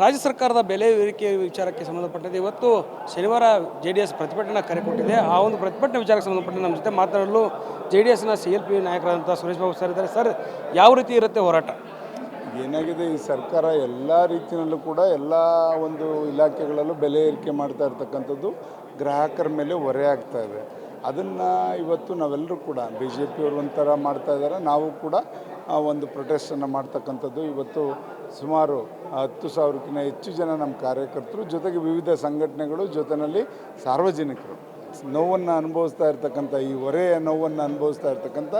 ರಾಜ್ಯ ಸರ್ಕಾರದ ಬೆಲೆ ಏರಿಕೆ ವಿಚಾರಕ್ಕೆ ಸಂಬಂಧಪಟ್ಟಂತೆ ಇವತ್ತು ಶನಿವಾರ ಜೆ ಡಿ ಎಸ್ ಪ್ರತಿಭಟನೆ ಕರೆ ಕೊಟ್ಟಿದೆ ಆ ಒಂದು ಪ್ರತಿಭಟನೆ ವಿಚಾರಕ್ಕೆ ಸಂಬಂಧಪಟ್ಟಂತೆ ನಮ್ಮ ಜೊತೆ ಮಾತನಾಡಲು ಜೆ ಡಿ ಎಸ್ನ ಸಿ ಎಲ್ ಪಿ ನಾಯಕರಾದಂಥ ಸುರೇಶ್ ಬಾಬು ಸರ್ ಇದ್ದಾರೆ. ಸರ್ ಯಾವ ರೀತಿ ಇರುತ್ತೆ ಹೋರಾಟ? ಏನಾಗಿದೆ, ಈ ಸರ್ಕಾರ ಎಲ್ಲ ರೀತಿಯಲ್ಲೂ ಕೂಡ ಎಲ್ಲ ಒಂದು ಇಲಾಖೆಗಳಲ್ಲೂ ಬೆಲೆ ಏರಿಕೆ ಮಾಡ್ತಾ ಇರ್ತಕ್ಕಂಥದ್ದು ಗ್ರಾಹಕರ ಮೇಲೆ ಹೊರೆ ಆಗ್ತಾ ಇದೆ. ಅದನ್ನು ಇವತ್ತು ನಾವೆಲ್ಲರೂ ಕೂಡ ಬಿ ಜೆ ಪಿಯವರು ಒಂಥರ ಮಾಡ್ತಾ ಇದ್ದಾರೆ. ನಾವು ಕೂಡ ಒಂದು ಪ್ರೊಟೆಸ್ಟನ್ನು ಮಾಡ್ತಕ್ಕಂಥದ್ದು. ಇವತ್ತು ಸುಮಾರು ಹತ್ತು ಸಾವಿರಕ್ಕಿಂತ ಹೆಚ್ಚು ಜನ ನಮ್ಮ ಕಾರ್ಯಕರ್ತರು, ಜೊತೆಗೆ ವಿವಿಧ ಸಂಘಟನೆಗಳು ಜೊತೆಯಲ್ಲಿ ಸಾರ್ವಜನಿಕರು. ನೋವನ್ನು ಅನುಭವಿಸ್ತಾ ಇರ್ತಕ್ಕಂಥ, ಈ ಹೊರೆಯ ನೋವನ್ನು ಅನುಭವಿಸ್ತಾ ಇರ್ತಕ್ಕಂಥ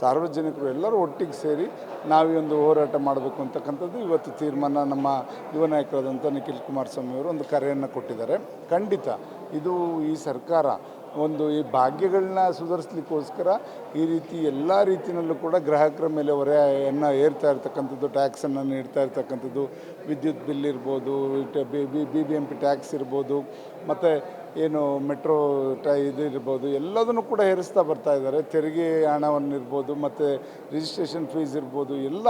ಸಾರ್ವಜನಿಕರು ಎಲ್ಲರೂ ಒಟ್ಟಿಗೆ ಸೇರಿ ನಾವೇ ಒಂದು ಹೋರಾಟ ಮಾಡಬೇಕು ಅಂತಕ್ಕಂಥದ್ದು ಇವತ್ತು ತೀರ್ಮಾನ ನಮ್ಮ ಯುವ ನಾಯಕರಾದಂಥ ನಿಖಿಲ್ ಕುಮಾರಸ್ವಾಮಿಯವರು ಒಂದು ಕರೆಯನ್ನು ಕೊಟ್ಟಿದ್ದಾರೆ. ಖಂಡಿತ ಇದು ಈ ಸರ್ಕಾರ ಒಂದು ಈ ಭಾಗ್ಯಗಳನ್ನ ಸುಧಾರಿಸ್ಲಿಕ್ಕೋಸ್ಕರ ಈ ರೀತಿ ಎಲ್ಲ ರೀತಿಯಲ್ಲೂ ಕೂಡ ಗ್ರಾಹಕರ ಮೇಲೆ ಹೊರೆಯನ್ನು ಏರ್ತಾ ಇರ್ತಕ್ಕಂಥದ್ದು ಟ್ಯಾಕ್ಸನ್ನು ನೀಡ್ತಾ ಇರ್ತಕ್ಕಂಥದ್ದು, ವಿದ್ಯುತ್ ಬಿಲ್ ಇರ್ಬೋದು B B B B M P tax ಇರ್ಬೋದು, ಮತ್ತು ಏನು ಮೆಟ್ರೋ ಟೈ ಇದು ಇರ್ಬೋದು ಎಲ್ಲದನ್ನು ಕೂಡ ಏರಿಸ್ತಾ ಬರ್ತಾ ಇದ್ದಾರೆ. ತೆರಿಗೆ ಹಣವನ್ನು ಇರ್ಬೋದು ಮತ್ತು ರಿಜಿಸ್ಟ್ರೇಷನ್ ಫೀಸ್ ಇರ್ಬೋದು ಎಲ್ಲ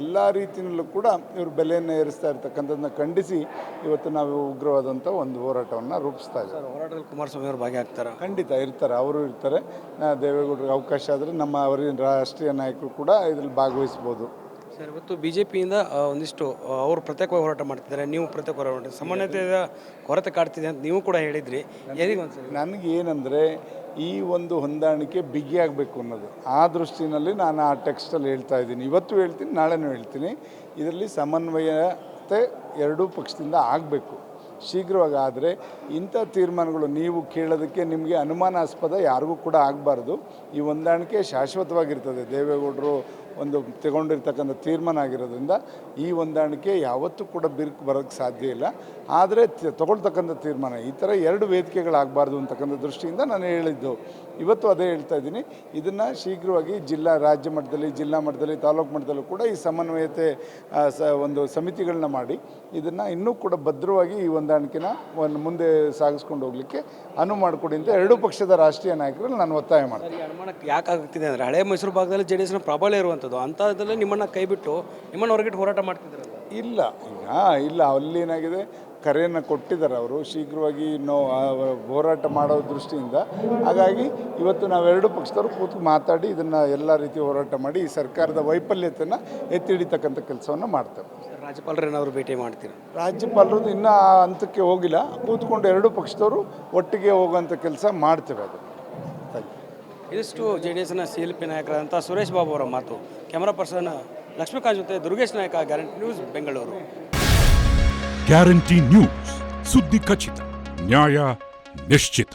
ಎಲ್ಲ ರೀತಿಯಲ್ಲೂ ಕೂಡ ಇವರು ಬೆಲೆಯನ್ನು ಏರಿಸ್ತಾ ಇರ್ತಕ್ಕಂಥದ್ದನ್ನ ಖಂಡಿಸಿ ಇವತ್ತು ನಾವು ಉಗ್ರವಾದಂಥ ಒಂದು ಹೋರಾಟವನ್ನು ರೂಪಿಸ್ತಾ ಇದ್ದೀವಿ. ಸರ್ ಹೋರಾಟದಲ್ಲಿ ಕುಮಾರಸ್ವಾಮಿ ಅವರು ಭಾಗಿಯಾಗ್ತಾರೆ? ಖಂಡಿತ ಇರ್ತಾರೆ ಅವರು ಇರ್ತಾರೆ. ದೇವೇಗೌಡರಿಗೆ ಅವಕಾಶ ಆದರೆ ನಮ್ಮ ಅವರಿನ ರಾಷ್ಟ್ರೀಯ ನಾಯಕರು ಕೂಡ ಇದರಲ್ಲಿ ಭಾಗವಹಿಸ್ಬೋದು. ಸರ್ ಇವತ್ತು ಬಿ ಜೆ ಪಿಯಿಂದ ಒಂದಿಷ್ಟು ಅವರು ಪ್ರತ್ಯೇಕವಾಗಿ ಹೋರಾಟ ಮಾಡ್ತಿದ್ದಾರೆ ನೀವು ಪ್ರತ್ಯೇಕ ಹೋರಾಟ ಸಮಾನತೆಯ ಕೊರತೆ ಕಾಡ್ತಿದೆ ಅಂತ ನೀವು ಕೂಡ ಹೇಳಿದ್ರಿ. ಎಲ್ಲಿಗೆ ಒಂದ್ಸರಿ? ನನಗೆ ಏನಂದರೆ ಈ ಒಂದು ಹೊಂದಾಣಿಕೆ ಬಿಗಿಯಾಗಬೇಕು ಅನ್ನೋದು. ಆ ದೃಷ್ಟಿನಲ್ಲಿ ನಾನು ಆ ಟೆಕ್ಸ್ಟಲ್ಲಿ ಹೇಳ್ತಾ ಇದ್ದೀನಿ. ಇವತ್ತು ಹೇಳ್ತೀನಿ ನಾಳೆನೂ ಹೇಳ್ತೀನಿ. ಇದರಲ್ಲಿ ಸಮನ್ವಯತೆ ಎರಡೂ ಪಕ್ಷದಿಂದ ಆಗಬೇಕು. ಶೀಘ್ರವಾಗಿ ಆದರೆ ಇಂಥ ತೀರ್ಮಾನಗಳು ನೀವು ಕೇಳೋದಕ್ಕೆ ನಿಮಗೆ ಅನುಮಾನಾಸ್ಪದ ಯಾರಿಗೂ ಕೂಡ ಆಗಬಾರ್ದು. ಈ ಹೊಂದಾಣಿಕೆ ಶಾಶ್ವತವಾಗಿರ್ತದೆ. ದೇವೇಗೌಡರು ಒಂದು ತಗೊಂಡಿರ್ತಕ್ಕಂಥ ತೀರ್ಮಾನ ಆಗಿರೋದ್ರಿಂದ ಈ ಹೊಂದಾಣಿಕೆ ಯಾವತ್ತೂ ಕೂಡ ಬಿರುಕು ಬರೋಕ್ಕೆ ಸಾಧ್ಯ ಇಲ್ಲ. ಆದರೆ ತಗೊಳ್ತಕ್ಕಂಥ ತೀರ್ಮಾನ, ಈ ಥರ ಎರಡು ವೇದಿಕೆಗಳಾಗಬಾರ್ದು ಅಂತಕ್ಕಂಥ ದೃಷ್ಟಿಯಿಂದ ನಾನು ಹೇಳಿದ್ದು. ಇವತ್ತು ಅದೇ ಹೇಳ್ತಾ ಇದ್ದೀನಿ. ಇದನ್ನು ಶೀಘ್ರವಾಗಿ ಜಿಲ್ಲಾ, ರಾಜ್ಯ ಮಟ್ಟದಲ್ಲಿ, ಜಿಲ್ಲಾ ಮಟ್ಟದಲ್ಲಿ, ತಾಲೂಕು ಮಟ್ಟದಲ್ಲೂ ಕೂಡ ಈ ಸಮನ್ವಯತೆ ಒಂದು ಸಮಿತಿಗಳನ್ನ ಮಾಡಿ ಇದನ್ನು ಇನ್ನೂ ಕೂಡ ಭದ್ರವಾಗಿ ಈ ಹೊಂದಾಣಿಕೆನ ಒಂದು ಮುಂದೆ ಸಾಗಿಸ್ಕೊಂಡು ಹೋಗಲಿಕ್ಕೆ ಅನುವು ಮಾಡಿಕೊಡಿ ಅಂತ ಎರಡೂ ಪಕ್ಷದ ರಾಷ್ಟ್ರೀಯ ನಾಯಕರಲ್ಲಿ ನಾನು ಒತ್ತಾಯ ಮಾಡ್ತೀನಿ. ಅನುಮಾನಕ್ಕೆ ಯಾಕೆ ಆಗ್ತಿದೆ ಅಂದರೆ ಹಳೆ ಮೈಸೂರು ಭಾಗದಲ್ಲಿ ಜೆ ಡಿ ಎಸ್ನ ಪ್ರಾಬಲ್ಯ ಇರುವಂಥದ್ದು. ಅಂಥದ್ರಲ್ಲಿ ನಿಮ್ಮನ್ನು ಕೈ ಬಿಟ್ಟು ನಿಮ್ಮನ್ನು ಹೊರಗಿಟ್ಟು ಹೋರಾಟ ಮಾಡ್ತಿದ್ರಲ್ಲ? ಇಲ್ಲ ಈಗ ಇಲ್ಲ ಏನಾಗಿದೆ ಕರೆಯನ್ನು ಕೊಟ್ಟಿದ್ದಾರೆ ಅವರು. ಶೀಘ್ರವಾಗಿ ಇನ್ನೂ ಹೋರಾಟ ಮಾಡೋ ದೃಷ್ಟಿಯಿಂದ. ಹಾಗಾಗಿ ಇವತ್ತು ನಾವೆರಡು ಪಕ್ಷದವರು ಕೂತು ಮಾತಾಡಿ ಇದನ್ನು ಎಲ್ಲ ರೀತಿ ಹೋರಾಟ ಮಾಡಿ ಈ ಸರ್ಕಾರದ ವೈಫಲ್ಯತೆಯನ್ನು ಎತ್ತಿ ಹಿಡಿತಕ್ಕಂಥ ಕೆಲಸವನ್ನು ಮಾಡ್ತೇವೆ. ಸರ್ ರಾಜ್ಯಪಾಲರು ಏನಾದರೂ ಭೇಟಿ ಮಾಡ್ತೀರಾ? ರಾಜ್ಯಪಾಲರದ್ದು ಇನ್ನೂ ಆ ಹಂತಕ್ಕೆ ಹೋಗಿಲ್ಲ. ಕೂತ್ಕೊಂಡು ಎರಡು ಪಕ್ಷದವರು ಒಟ್ಟಿಗೆ ಹೋಗುವಂಥ ಕೆಲಸ ಮಾಡ್ತೇವೆ ಅದು. ಥ್ಯಾಂಕ್ ಯು ಇದಿಷ್ಟು ಜೆ ಡಿ ಎಸ್ನ ಸಿ ಎಲ್ ಪಿ ನಾಯಕರಾದಂಥ ಸುರೇಶ್ ಬಾಬು ಅವರ ಮಾತು. ಕ್ಯಾಮರಾ ಪರ್ಸನ್ ಲಕ್ಷ್ಮೀಕಾಂತ್ ಜೊತೆ Durgesh Nayak, guarantee news, Bengaluru. Guarantee news, ಸುದ್ದಿ ಖಚಿತ, ನ್ಯಾಯ ನಿಶ್ಚಿತ.